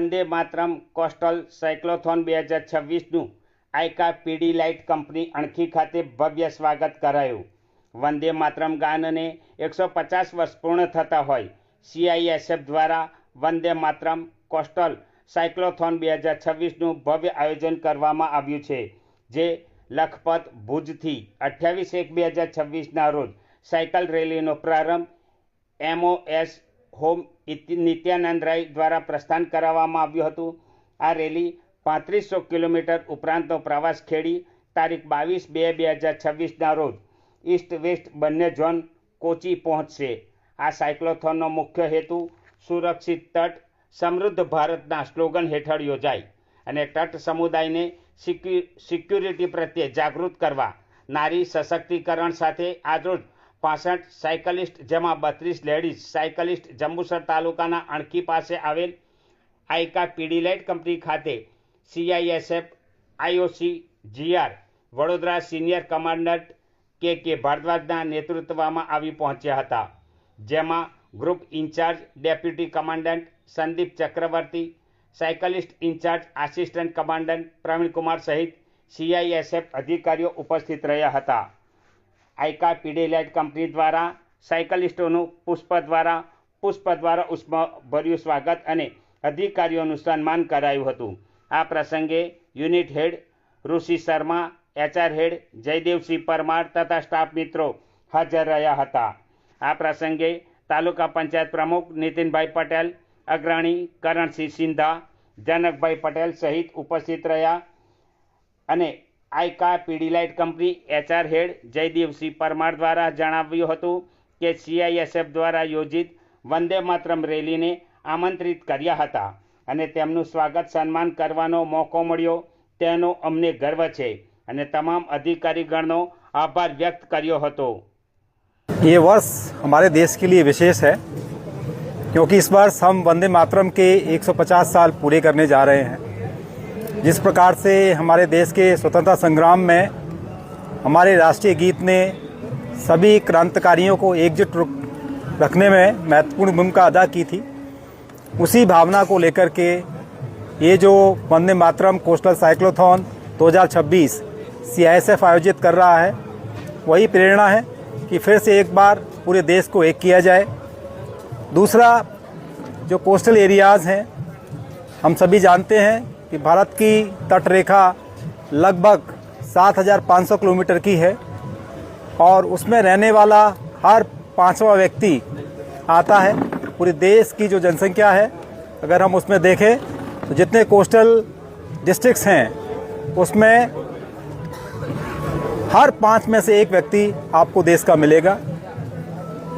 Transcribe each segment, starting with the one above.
Vande Mataram coastal cyclothon બે હજાર છવ્વીસનું Ica પીડી light company Ankhi ખાતે ભવ્ય સ્વાગત કરાયું. વંદે માતરમ ગાનને એકસો પચાસ વર્ષ પૂર્ણ થતા હોય. સીઆઈએસએફ દ્વારા વંદે માતરમ કોસ્ટલ સાયક્લોથોન બે હજાર છવ્વીસનું ભવ્ય આયોજન કરવામાં આવ્યું છે, જે લખપત ભુજથી અઠ્યાવીસ એક બે હજાર છવ્વીસના રોજ સાયકલ રેલીનો પ્રારંભ એમઓએસ હોમ નિત્યાનંદ રાય દ્વારા પ્રસ્થાન કરાવવામાં આવ્યું હતું. આ રેલી પાંત્રીસો કિલોમીટર ઉપરાંતનો પ્રવાસ ખેડી તારીખ બાવીસ બે બે હજાર છવ્વીસના રોજ ઈસ્ટ વેસ્ટ બંને ઝોન કોચી પહોંચશે. આ સાયક્લોથોનનો મુખ્ય હેતુ સુરક્ષિત તટ, સમૃદ્ધ ભારતના સ્લોગન હેઠળ યોજાય અને તટ સમુદાયને સિક્યુ સિક્યુરિટી પ્રત્યે જાગૃત કરવા, નારી સશક્તિકરણ સાથે આજરોજ પાસઠ સાયકલિસ્ટ, જેમાં બત્રીસ લેડીઝ. સાયકલિસ્ટ જંબુસર તાલુકાના અણકી પાસે આવેલ આઈકા પીડીલાઇટ કંપની ખાતે CISF, IOC, GR, Vadodara senior commandant K K ભારદ્વાજના નેતૃત્વમાં આવી પહોંચ્યા હતા, જેમાં group in charge deputy commandant Sandeep Chakraborty, cyclist in charge assistant commandant Praveenkumar સહિત સીઆઈએસએફ અધિકારીઓ ઉપસ્થિત રહ્યા હતા. આઈકા પીડેલાઇટ કંપની દ્વારા, સાયકલિસ્ટોનું પુષ્પ દ્વારા પુષ્પ દ્વારા ઉષ્માભર્યું સ્વાગત અને અધિકારીઓનું સન્માન કરાયું હતું. આ પ્રસંગે unit head Rishi Sharma, HR head Jaydevsinh Parmar તથા સ્ટાફ મિત્રો હાજર રહ્યા હતા. આ પ્રસંગે તાલુકા પંચાયત પ્રમુખ નીતિનભાઈ પટેલ, અગ્રણી કરણસિંહ સિંધા, જનકભાઈ પટેલ સહિત ઉપસ્થિત રહ્યા અને Aica Pidilite company HR head Jaydevsinh Parmar દ્વારા જણાવ્યું હતું કે સીઆઈએસએફ દ્વારા યોજિત વંદે માતરમ રેલીને આમંત્રિત કર્યા હતા અને તેમનું સ્વાગત સન્માન કરવાનો મોકો મળ્યો તેનો અમને ગર્વ છે અને તમામ અધિકારીગણનો આભાર વ્યક્ત કર્યો હતો ये वर्ष हमारे देश के लिए विशेष है क्योंकि इस वर्ष हम वंदे मातरम के 150 साल पूरे करने जा रहे हैं जिस प्रकार से हमारे देश के स्वतंत्रता संग्राम में हमारे राष्ट्रीय गीत ने सभी क्रांतिकारियों को एकजुट रखने में महत्वपूर्ण भूमिका अदा की थी, उसी भावना को लेकर के ये जो Vande Mataram coastal cyclothon 2026 CISF आयोजित कर रहा है, वही प्रेरणा है कि फिर से एक बार पूरे देश को एक किया जाए। दूसरा, जो कोस्टल एरियाज़ हैं, हम सभी जानते हैं कि भारत की तट रेखा लगभग 7,500 किलोमीटर की है और उसमें रहने वाला हर पांचवा व्यक्ति आता है। पूरे देश की जो जनसंख्या है अगर हम उसमें देखें तो जितने कोस्टल डिस्ट्रिक्ट्स हैं उसमें हर पाँच में से एक व्यक्ति आपको देश का मिलेगा।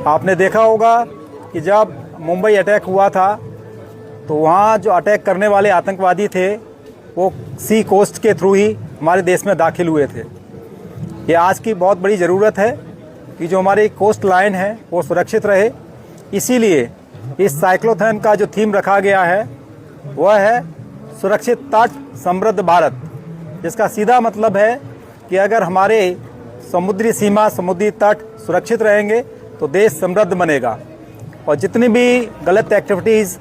आपने देखा होगा कि जब मुंबई अटैक हुआ था तो वहाँ जो अटैक करने वाले आतंकवादी थे, वो सी कोस्ट के थ्रू ही हमारे देश में दाखिल हुए थे। ये आज की बहुत बड़ी ज़रूरत है कि जो हमारी कोस्ट लाइन है, वो सुरक्षित रहे। इसीलिए इस साइक्लोथन का जो थीम रखा गया है, वह है सुरक्षित तट समृद्ध भारत। जिसका सीधा मतलब है कि अगर हमारे समुद्री सीमा, समुद्री तट सुरक्षित रहेंगे तो देश समृद्ध बनेगा। और जितनी भी गलत एक्टिविटीज़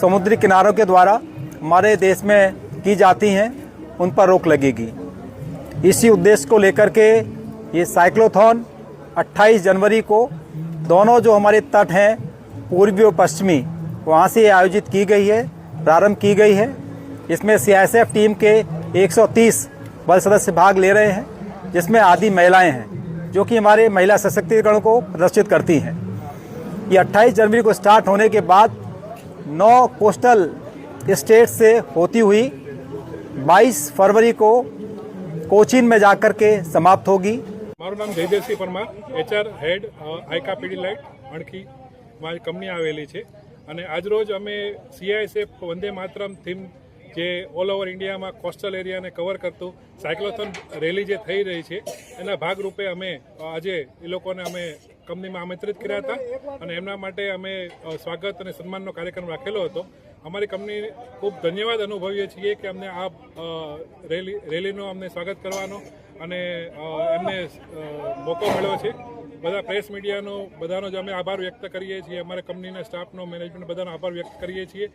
समुद्री किनारों के द्वारा हमारे देश में की जाती हैं, उन पर रोक लगेगी। इसी उद्देश्य को लेकर के ये साइक्लोथॉन 28 जनवरी को दोनों जो हमारे तट हैं, पूर्वी और पश्चिमी, वहाँ से आयोजित की गई है, प्रारंभ की गई है। इसमें सीआईएसएफ टीम के 130 बल सदस्य भाग ले रहे हैं, जिसमें आधी महिलाएँ हैं, जो कि हमारे महिला सशक्तिकरण को प्रदर्शित करती हैं। ये 28 जनवरी को स्टार्ट होने के बाद नौ कोस्टल स्टेट से होती हुई 22 फरवरी को कोचीन में जाकर के समाप्त होगी મારું નામ Jaydevsinh Parmar HR head Aica Pidilite Ankhi મારી કંપની આવેલી છે અને આજરોજ અમે સીઆઈએસએફ વંદે માતરમ થીમ જે ઓલ ઓવર ઇન્ડિયામાં કોસ્ટલ એરિયાને કવર કરતું સાયક્લોથોન રેલી જે થઈ રહી છે એના ભાગરૂપે અમે આજે એ લોકોને અમે કંપનીમાં આમંત્રિત કર્યા હતા. અને એમના માટે અમે સ્વાગત અને સન્માનનો કાર્યક્રમ રાખેલો હતો. અમારી કંપની ખૂબ ધન્યવાદ અનુભવીએ છીએ કે અમને આ રેલી, રેલીનો અમને સ્વાગત કરવાનો અને એમને મોકો મળ્યો છે. બધા પ્રેસ મીડિયાનો બધાનો જ અમે આભાર વ્યક્ત કરીએ છીએ. અમારા કંપનીના સ્ટાફનો, મેનેજમેન્ટ બધાનો આભાર વ્યક્ત કરીએ છીએ.